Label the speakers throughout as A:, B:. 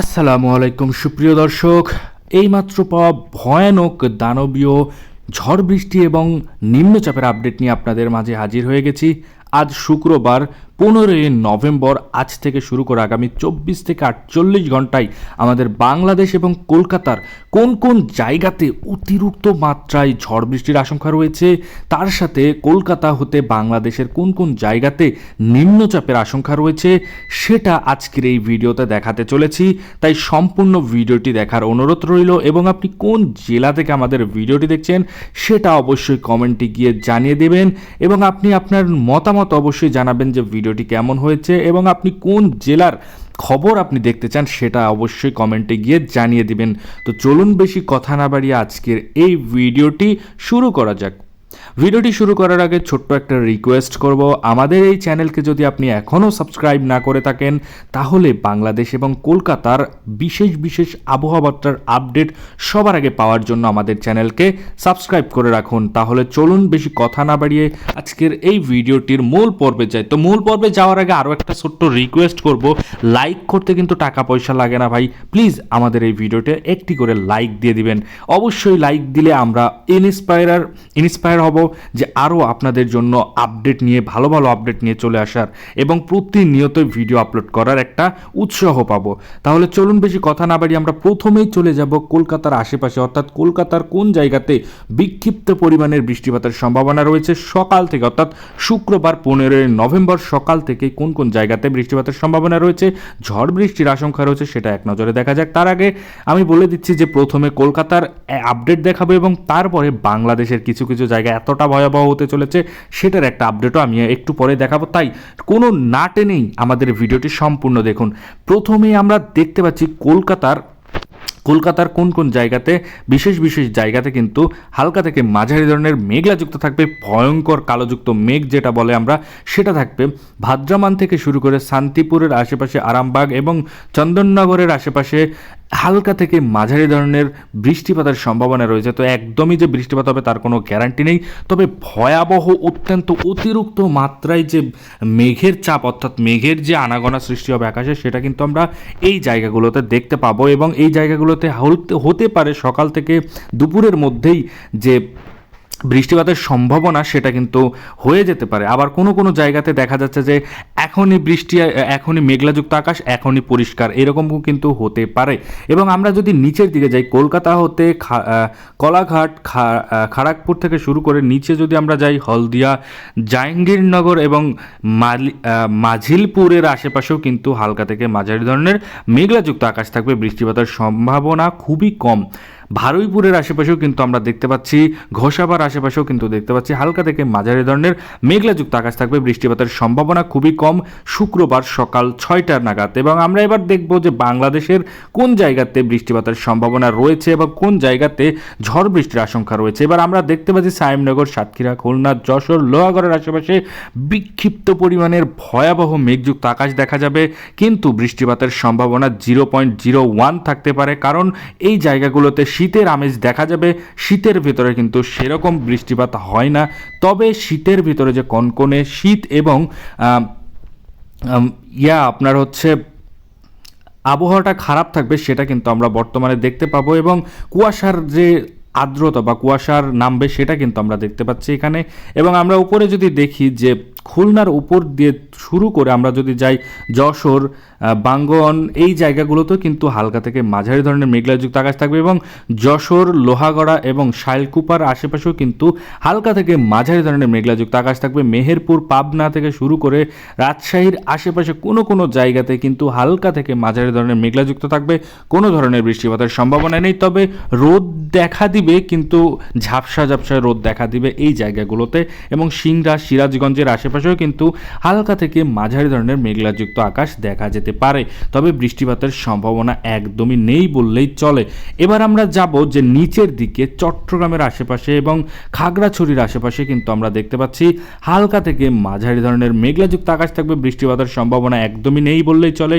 A: আসসালামু আলাইকুম, সুপ্রিয় দর্শক। এইমাত্র পাওয়া ভয়ানক দানবীয় ঝড় বৃষ্টি এবং নিম্নচাপের আপডেট নিয়ে আপনাদের মাঝে হাজির হয়ে গেছি। আজ শুক্রবার পনেরোই নভেম্বর আজ থেকে শুরু করে আগামী চব্বিশ থেকে আটচল্লিশ ঘন্টায় আমাদের বাংলাদেশ এবং কলকাতার কোন কোন জায়গাতে অতিরিক্ত মাত্রায় ঝড় বৃষ্টির আশঙ্কা রয়েছে, তার সাথে কলকাতা হতে বাংলাদেশের কোন কোন জায়গাতে নিম্নচাপের আশঙ্কা রয়েছে, সেটা আজকের এই ভিডিওতে দেখাতে চলেছি। তাই সম্পূর্ণ ভিডিওটি দেখার অনুরোধ রইল এবং আপনি কোন জেলা থেকে আমাদের ভিডিওটি দেখছেন, সেটা অবশ্যই কমেন্টে গিয়ে জানিয়ে দেবেন এবং আপনি আপনার মতামত অবশ্যই জানাবেন যে ভিডিওটি কেমন হয়েছে এবং আপনি কোন জেলার খবর আপনি দেখতে চান সেটা অবশ্যই কমেন্টে গিয়ে জানিয়ে দিবেন। তো চলুন বেশি কথা না বাড়িয়ে আজকের এই ভিডিওটি শুরু করা যাক। ভিডিওটি শুরু করার আগে ছোট্ট একটা রিকোয়েস্ট করব। আমাদের এই চ্যানেলকে যদি আপনি এখনও সাবস্ক্রাইব না করে থাকেন, তাহলে বাংলাদেশ এবং কলকাতার বিশেষ বিশেষ আবহাওয়াটার আপডেট সবার আগে পাওয়ার জন্য আমাদের চ্যানেলকে সাবস্ক্রাইব করে রাখুন। তাহলে চলুন বেশি কথা না বাড়িয়ে আজকের এই ভিডিওটির মূল পর্বে যাই। তো মূল পর্বে যাওয়ার আগে আরও একটা ছোট্ট রিকোয়েস্ট করব। লাইক করতে কিন্তু টাকা পয়সা লাগে না ভাই। প্লিজ আমাদের এই ভিডিওতে একটি করে লাইক দিয়ে দিবেন। অবশ্যই লাইক দিলে আমরা ইনস্পায়ার ইনস্পায়ার হব। যে আরও আপনাদের জন্য আপডেট নিয়ে, ভালো ভালো আপডেট নিয়ে চলে আসার এবং প্রতিনিয়ত ভিডিও আপলোড করার একটা উৎসাহ পাবো। তাহলে চলুন বেশি কথা না বাড়ি আমরা প্রথমেই চলে যাব কলকাতার আশেপাশে। অর্থাৎ কলকাতার কোন জায়গাতে বিক্ষিপ্ত পরিমাণের বৃষ্টিপাতের সম্ভাবনা রয়েছে? সকাল থেকে, অর্থাৎ শুক্রবার পনেরোই নভেম্বর সকাল থেকে কোন কোন জায়গাতে বৃষ্টিপাতের সম্ভাবনা রয়েছে? ঝড় বৃষ্টির আশঙ্কা রয়েছে, সেটা এক নজরে দেখা যাক। তার আগে আমি বলে দিচ্ছি যে প্রথমে কলকাতার আপডেট দেখাবো এবং তারপরে বাংলাদেশের কিছু কিছু জায়গা এতটা ভয়াবহ হতে চলেছে সেটার একটা আপডেটও আমি একটু পরে দেখাবো। তাই কোনো না টেনেই আমাদের ভিডিওটি সম্পূর্ণ দেখুন। প্রথমেই আমরা দেখতে পাচ্ছি কলকাতার কলকাতার কোন কোন জায়গাতে, বিশেষ বিশেষ জায়গাতে কিন্তু হালকা থেকে মাঝারি ধরনের মেঘলাযুক্ত থাকবে, ভয়ঙ্কর কালোযুক্ত মেঘ যেটা বলে আমরা, সেটা থাকবে ভাদ্রামান থেকে শুরু করে শান্তিপুরের আশেপাশে আরামবাগ এবং চন্দননগরের আশেপাশে হালকা থেকে মাঝারি ধরনের বৃষ্টিপাতের সম্ভাবনা রয়েছে। তো একদমই যে বৃষ্টিপাত হবে তার কোনো গ্যারান্টি নেই। তবে ভয়াবহ অত্যন্ত অতিরিক্ত মাত্রায় যে মেঘের চাপ, অর্থাৎ মেঘের যে আনাগোনা সৃষ্টি হবে আকাশে, সেটা কিন্তু আমরা এই জায়গাগুলোতে দেখতে পাবো। এবং এই জায়গাগুলোতে হতে পারে সকাল থেকে দুপুরের মধ্যেই যে বৃষ্টিপাতের সম্ভাবনা সেটা কিন্তু হয়ে যেতে পারে। আবার কোনো কোনো জায়গাতে দেখা যাচ্ছে যে এখনই বৃষ্টি এখনই মেঘলাযুক্ত আকাশ এখনই পরিষ্কার। এরকমও কিন্তু হতে পারে। এবং আমরা যদি নিচের দিকে যাই কলকাতা হতে কলাঘাট খা- আহ, থেকে শুরু করে নিচে যদি আমরা যাই হলদিয়া জাহাঙ্গীরনগর এবং মালি- মাঝিলপুরের আশেপাশেও কিন্তু হালকা থেকে মাঝারি ধরনের মেঘলাযুক্ত আকাশ থাকবে। বৃষ্টিপাতের সম্ভাবনা খুবই কম। ভারুইপুরের আশেপাশেও কিন্তু আমরা দেখতে পাচ্ছি, ঘোষাবার আশেপাশেও কিন্তু দেখতে পাচ্ছি। হালকা থেকে মাঝারি ধরনের মেঘলাযুক্ত আকাশ থাকবে, বৃষ্টিপাতের সম্ভাবনা খুবই কম শুক্রবার সকাল ছয়টার নাগাদ। এবং আমরা এবার দেখব যে বাংলাদেশের কোন জায়গাতে বৃষ্টিপাতের সম্ভাবনা রয়েছে এবং কোন জায়গাতে ঝড় বৃষ্টির আশঙ্কা রয়েছে। এবার আমরা দেখতে পাচ্ছি সাইমনগর সাতক্ষীরা, খুলনা, যশোর, লোহাগড়ের আশেপাশে বিক্ষিপ্ত পরিমাণের ভয়াবহ মেঘযুক্ত আকাশ দেখা যাবে। কিন্তু বৃষ্টিপাতের সম্ভাবনা জিরো পয়েন্ট জিরো ওয়ান থাকতে পারে, কারণ এই জায়গাগুলোতে শীতের আমেজ দেখা যাবে, শীতের ভিতরে কিন্তু সেরকম বৃষ্টিপাত হয় না। তবে শীতের ভিতরে যে কনকনে শীত এবং ইয়া আপনার হচ্ছে আবহাওয়াটা খারাপ থাকবে সেটা কিন্তু আমরা বর্তমানে দেখতে পাবো এবং কুয়াশার যে আর্দ্রতা বা কুয়াশার নামবে সেটা কিন্তু আমরা দেখতে পাচ্ছি এখানে। এবং আমরা উপরে যদি দেখি যে খুলনার উপর দিয়ে শুরু করে আমরা যদি যাই যশোর বাঙ্গন, এই জায়গাগুলোতেও কিন্তু হালকা থেকে মাঝারি ধরনের মেঘলাযুক্ত আকাশ থাকবে এবং যশোর, লোহাগড়া এবং শাইলকুপার আশেপাশেও কিন্তু হালকা থেকে মাঝারি ধরনের মেঘলাযুক্ত আকাশ থাকবে। মেহেরপুর, পাবনা থেকে শুরু করে রাজশাহীর আশেপাশে কোনো কোনো জায়গাতে কিন্তু হালকা থেকে মাঝারি ধরনের মেঘলাযুক্ত থাকবে। কোনো ধরনের বৃষ্টিপাতের সম্ভাবনা নেই, তবে রোদ দেখা দিবে কিন্তু ঝাপসা ঝাপসা রোদ দেখা দিবে এই জায়গাগুলোতে এবং সিংড়া, সিরাজগঞ্জের আশেপাশেও কিন্তু হালকা থেকে মাঝারি ধরনের মেঘলাযুক্ত আকাশ দেখা যেতে পারে। তবে বৃষ্টিপাতের সম্ভাবনা একদমই নেই বললেই চলে। এবার আমরা যাব যে নিচের দিকে চট্টগ্রামের আশেপাশে এবং খাগড়াছড়ির আশেপাশে কিন্তু আমরা দেখতে পাচ্ছি হালকা থেকে মাঝারি ধরনের মেঘলাযুক্ত আকাশ থাকবে। বৃষ্টিপাতের সম্ভাবনা একদমই নেই বললেই চলে।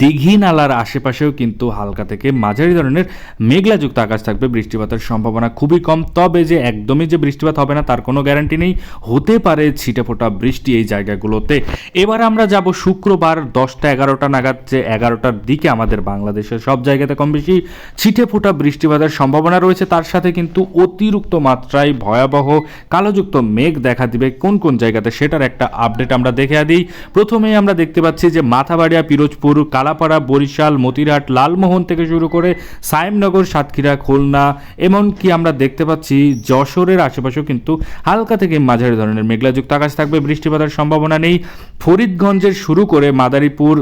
A: দিঘি নালার আশেপাশেও কিন্তু হালকা থেকে মাঝারি ধরনের মেঘলাযুক্ত আকাশ থাকবে। বৃষ্টিপাতের সম্ভাবনা খুবই কম, তবে যে একদমই যে বৃষ্টিপাত হবে না, তার কোনো গ্যারান্টি নেই। হতে পারে ছিটে ফোটা বৃষ্টি এই জায়গাগুলোতে। এবার আমরা যাব শুক্রবার দশটা এগারোটা নাগাদ, যে এগারোটার দিকে আমাদের বাংলাদেশের সব জায়গাতে কম বেশি ছিটে ফোটা বৃষ্টিপাতের সম্ভাবনা রয়েছে। তার সাথে কিন্তু অতিরিক্ত মাত্রায় ভয়াবহ কালোযুক্ত মেঘ দেখা দিবে। কোন কোন জায়গাতে সেটার একটা আপডেট আমরা দেখে দিই প্রথমেই আমরা দেখতে পাচ্ছি যে মাথাবাড়িয়া, পিরোজপুর কালাপাড়া, বরিশাল, মতিরহাট, লালমোহন থেকে শুরু করে সায়েমনগর, সাতক্ষীরা, খুলনা, এমনকি আমরা দেখতে পাচ্ছি যশোরের আশেপাশেও কিন্তু হালকা থেকে মাঝারি ধরনের মেঘলাযুক্ত আকাশ থাকবে। বৃষ্টিপাতের সম্ভাবনা নেই। ফরিদগঞ্জের শুরু করে মাদারীপুর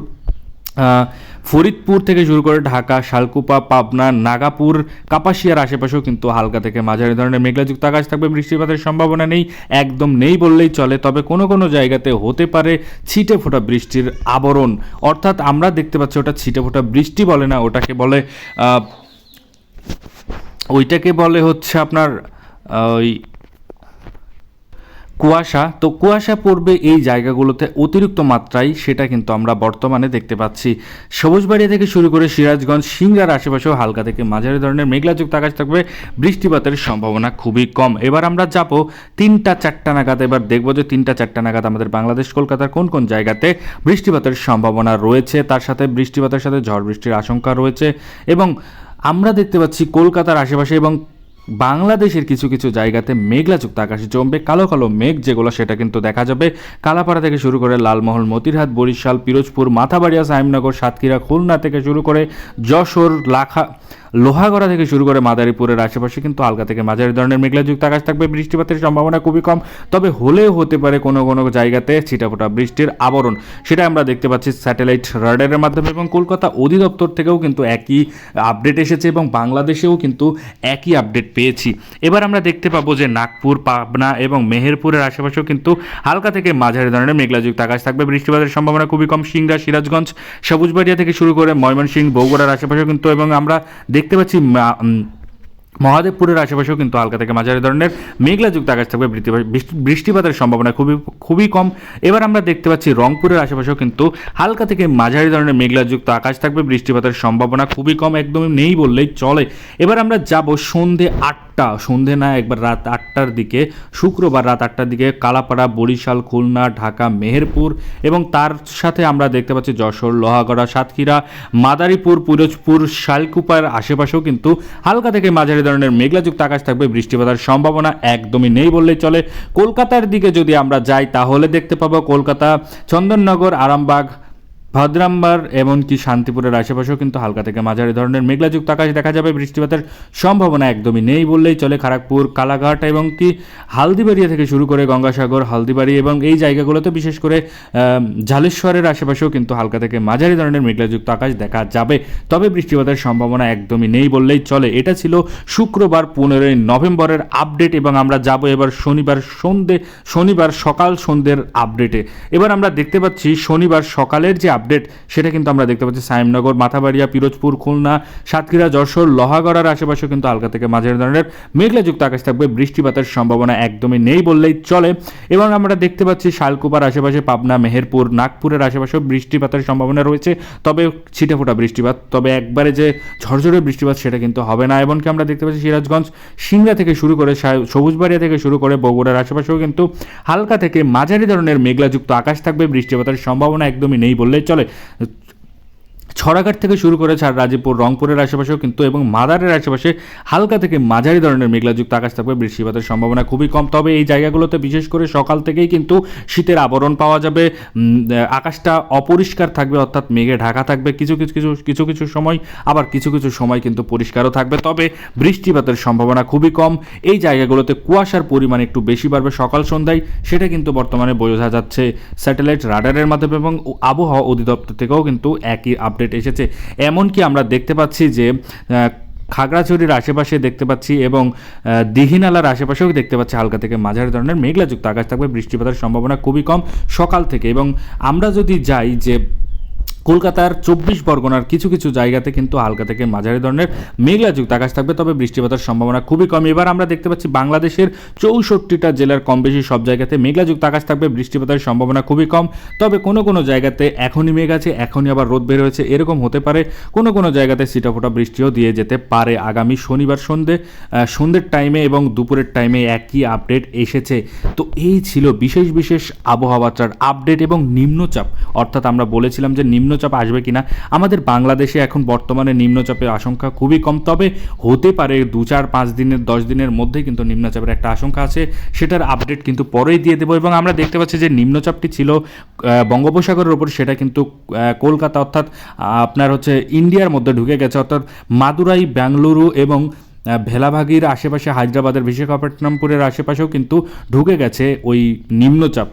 A: ফরিদপুর থেকে শুরু করে ঢাকা, শালকুপা, পাবনা, নাগাপুর, কাপাসিয়ার আশেপাশেও কিন্তু হালকা থেকে মাঝারি ধরনের মেঘলাযুক্ত আকাশ থাকবে। বৃষ্টিপাতের সম্ভাবনা নেই, একদম নেই বললেই চলে, তবে কোনো কোনো জায়গাতে হতে পারে ছিটে ফোটা বৃষ্টির আবরণ। অর্থাৎ আমরা দেখতে পাচ্ছি ওটা ছিটে ফোটা বৃষ্টি বলে না, ওটাকে বলে ওইটাকে বলে হচ্ছে আপনার ওই কুয়াশা, তো কুয়াশা পড়বে এই জায়গাগুলোতে অতিরিক্ত মাত্রায় সেটা কিন্তু আমরা বর্তমানে দেখতে পাচ্ছি। সবুজবাড়িয়া থেকে শুরু করে সিরাজগঞ্জ সিংড়ার আশেপাশেও হালকা থেকে মাঝারি ধরনের মেঘলাযুক্ত আকাশ থাকবে। বৃষ্টিপাতের সম্ভাবনা খুবই কম। এবার আমরা যাব তিনটা চারটা নাগাদ। এবার দেখব যে তিনটা চারটা নাগাদ আমাদের বাংলাদেশ, কলকাতার কোন কোন জায়গাতে বৃষ্টিপাতের সম্ভাবনা রয়েছে। তার সাথে বৃষ্টিপাতের সাথে ঝড় বৃষ্টির আশঙ্কা রয়েছে এবং আমরা দেখতে পাচ্ছি কলকাতার আশেপাশে এবং বাংলাদেশের কিছু কিছু জায়গাতে মেঘলাযুক্ত আকাশে জমবে কালো কালো মেঘ, যেগুলো সেটা কিন্তু দেখা যাবে। কালাপাড়া থেকে শুরু করে লালমহল মতিরহাট, বরিশাল, পিরোজপুর, মাথাবাড়িয়া, সাহেবনগর, সাতক্ষীরা, খুলনা থেকে শুরু করে যশোর, লাখা লোহাগড়া থেকে শুরু করে মাদারীপুরের আশেপাশে কিন্তু হালকা থেকে মাঝারি ধরনের মেঘলাযুক্ত আকাশ থাকবে। বৃষ্টিপাতের সম্ভাবনা খুবই কম। তবে হলেও হতে পারে কোনো কোনো জায়গাতে ছিটাফোটা বৃষ্টির আবরণ। সেটা আমরা দেখতে পাচ্ছি স্যাটেলাইট রাডারের মাধ্যমে এবং কলকাতা অধিদপ্তর থেকেও কিন্তু একই আপডেট এসেছে এবং বাংলাদেশেও কিন্তু একই আপডেট পেয়েছি। এবার আমরা দেখতে পাবো যে নাগপুর, পাবনা এবং মেহেরপুরের আশেপাশেও কিন্তু হালকা থেকে মাঝারি ধরনের মেঘলাযুক্ত আকাশ থাকবে। বৃষ্টিপাতের সম্ভাবনা খুবই কম। সিংড়া, সিরাজগঞ্জ, সবুজবাড়িয়া থেকে শুরু করে ময়মনসিংহ, বগুড়ার আশেপাশেও কিন্তু এবং আমরা দেখতে পাচ্ছি মহাদেবপুরের আশেপাশেও কিন্তু হালকা থেকে মাঝারি ধরনের মেঘলাযুক্ত আকাশ থাকবে বৃষ্টিপাতের সম্ভাবনা খুবই খুবই কম। এবার আমরা দেখতে পাচ্ছি রংপুরের আশেপাশেও কিন্তু হালকা থেকে মাঝারি ধরনের মেঘলাযুক্ত আকাশ থাকবে, বৃষ্টিপাতের সম্ভাবনা খুবই কম, একদমই নেই বললেই চলে। এবার আমরা যাব সন্ধে আটটা সন্ধে না, একবার রাত আটটার দিকে, শুক্রবার রাত আটটার দিকে কালাপাড়া, বরিশাল, খুলনা, ঢাকা, মেহেরপুর এবং তার সাথে আমরা দেখতে পাচ্ছি যশোর, লোহাগড়া, সাতক্ষীরা, মাদারীপুর, পিরোজপুর, শালকুপার আশেপাশেও কিন্তু হালকা থেকে মাঝারি ধরনের মেঘলাযুক্ত আকাশ থাকবে, বৃষ্টিপাতের সম্ভাবনা একদমই নেই বললেই চলে। কলকাতার দিকে যদি আমরা যাই, তাহলে দেখতে পাবো কলকাতা, চন্দননগর, আরামবাগ ভদ্রাম্বার এমনকি শান্তিপুরের আশেপাশেও কিন্তু হালকা থেকে মাঝারি ধরনের মেঘলাযুক্ত আকাশ দেখা যাবে। বৃষ্টিপাতের সম্ভাবনা একদমই নেই বললেই চলে খড়গপুর কালাঘাট এবং কি হালদিবাড়িয়া থেকে শুরু করে গঙ্গাসাগর, হালদিবাড়ি এবং এই জায়গাগুলোতে বিশেষ করে ঝালেশ্বরের আশেপাশেও কিন্তু হালকা থেকে মাঝারি ধরনের মেঘলাযুক্ত আকাশ দেখা যাবে। তবে বৃষ্টিপাতের সম্ভাবনা একদমই নেই বললেই চলে। এটা ছিল শুক্রবার পনেরোই নভেম্বরের আপডেট এবং আমরা যাব এবার শনিবার সন্ধে, শনিবার সকাল সন্ধ্যের আপডেটে। এবার আমরা দেখতে পাচ্ছি শনিবার সকালের যে আপডেট, সেটা কিন্তু আমরা দেখতে পাচ্ছি। সাইমনগর, মাথাবাড়িয়া, পিরোজপুর, খুলনা, সাতক্ষীরা, যশোর, লোহাগড়ার আশেপাশে কিন্তু হালকা থেকে মাঝারি ধরনের মেঘলাযুক্ত আকাশ থাকবে। বৃষ্টিপাতের সম্ভাবনা একদমই নেই বললেই চলে। এবং আমরা দেখতে পাচ্ছি শালকুপার আশেপাশে পাবনা, মেহেরপুর, নাগপুরের আশেপাশেও বৃষ্টিপাতের সম্ভাবনা রয়েছে। তবে ছিটেফোঁটা বৃষ্টিপাত, তবে একবারে যে ঝরঝরে বৃষ্টিপাত সেটা কিন্তু হবে না। এমনকি আমরা দেখতে পাচ্ছি সিরাজগঞ্জ, সিংড়া থেকে শুরু করে সবুজবাড়িয়া থেকে শুরু করে বগুড়ার আশেপাশেও কিন্তু হালকা থেকে মাঝারি ধরনের মেঘলাযুক্ত আকাশ থাকবে। বৃষ্টিপাতের সম্ভাবনা একদমই নেই বললেই চলে ছড়াঘাট থেকে শুরু করে ছাড় রাজীবপুর, রংপুরের আশেপাশেও কিন্তু এবং মাদারের আশেপাশে হালকা থেকে মাঝারি ধরনের মেঘলাযুক্ত আকাশ থাকবে, বৃষ্টিপাতের সম্ভাবনা খুবই কম। তবে এই জায়গাগুলোতে বিশেষ করে সকাল থেকেই কিন্তু শীতের আবরণ পাওয়া যাবে। আকাশটা অপরিষ্কার থাকবে, অর্থাৎ মেঘে ঢাকা থাকবে। কিছু কিছু কিছু কিছু কিছু সময়, আবার কিছু কিছু সময় কিন্তু পরিষ্কারও থাকবে। তবে বৃষ্টিপাতের সম্ভাবনা খুবই কম। এই জায়গাগুলোতে কুয়াশার পরিমাণ একটু বেশি বাড়বে সকাল সন্ধ্যায়। সেটা কিন্তু বর্তমানে বোঝা যাচ্ছে স্যাটেলাইট রাডারের মাধ্যমে এবং আবহাওয়া অধিদপ্তর থেকেও কিন্তু একই আপডেট এসেছে। এমনকি আমরা দেখতে পাচ্ছি যে খাগড়াছড়ির আশেপাশে দেখতে পাচ্ছি এবং দিঘিনালার আশেপাশেও দেখতে পাচ্ছি হালকা থেকে মাঝারি ধরনের মেঘলাযুক্ত আকাশ থাকবে। বৃষ্টিপাতের সম্ভাবনা খুবই কম সকাল থেকে। এবং আমরা যদি যাই যে কলকাতার চব্বিশ পরগনার কিছু কিছু জায়গাতে কিন্তু হালকা থেকে মাঝারি ধরনের মেঘলাযুক্ত আকাশ থাকবে, তবে বৃষ্টিপাতের সম্ভাবনা খুবই কম। এবার আমরা দেখতে পাচ্ছি বাংলাদেশের চৌষট্টিটা জেলার কম বেশি সব জায়গাতে মেঘলাযুক্ত আকাশ থাকবে, বৃষ্টিপাতের সম্ভাবনা খুবই কম। তবে কোনো কোনো জায়গাতে এখনই মেঘ আছে, এখনই আবার রোদ বের হয়েছে। এরকম হতে পারে কোনো কোনো জায়গাতে সিটাফোটা বৃষ্টিও দিয়ে যেতে পারে আগামী শনিবার সন্ধে সন্ধ্যের টাইমে এবং দুপুরের টাইমে একই আপডেট এসেছে। তো এই ছিল বিশেষ বিশেষ আবহাওয়াটার আপডেট এবং নিম্নচাপ। অর্থাৎ আমরা বলেছিলাম যে নিম্নচাপ আসবে কিনা? আমাদের বাংলাদেশে এখন বর্তমানে নিম্নচাপের আশঙ্কা খুবই কম, তবে হতে পারে দু চার পাঁচ দিনের, দশ দিনের মধ্যে কিন্তু নিম্নচাপের একটা আশঙ্কা আছে। সেটার আপডেট কিন্তু পরেই দিয়ে দেবো। এবং আমরা দেখতে পাচ্ছি যে নিম্নচাপটি ছিল বঙ্গোপসাগরের ওপর সেটা কিন্তু কলকাতা অর্থাৎ আপনার হচ্ছে ইন্ডিয়ার মধ্যে ঢুকে গেছে। অর্থাৎ মাদুরাই বেঙ্গালুরু এবং ভেলাভাগির আশেপাশে হায়দ্রাবাদের বিশাখাপট্টনমপুরের আশেপাশেও কিন্তু ঢুকে গেছে ওই নিম্নচাপ।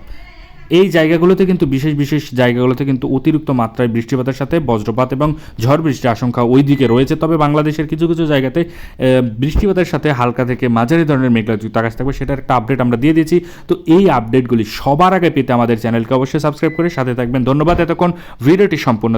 A: এই জায়গাগুলোতে কিন্তু, বিশেষ বিশেষ জায়গাগুলোতে কিন্তু অতিরিক্ত মাত্রায় বৃষ্টিপাতের সাথে বজ্রপাত এবং ঝড় বৃষ্টির আশঙ্কা ওই দিকে রয়েছে। তবে বাংলাদেশের কিছু কিছু জায়গাতে বৃষ্টিপাতের সাথে হালকা থেকে মাঝারি ধরনের মেঘলাযুক্ত আকাশ থাকবে। সেটার একটা আপডেট আমরা দিয়ে দিয়েছি। তো এই আপডেটগুলি সবার আগে পেতে আমাদের চ্যানেলকে অবশ্যই সাবস্ক্রাইব করে সাথে থাকবেন। ধন্যবাদ। এতক্ষণ ভিডিওটি সম্পূর্ণ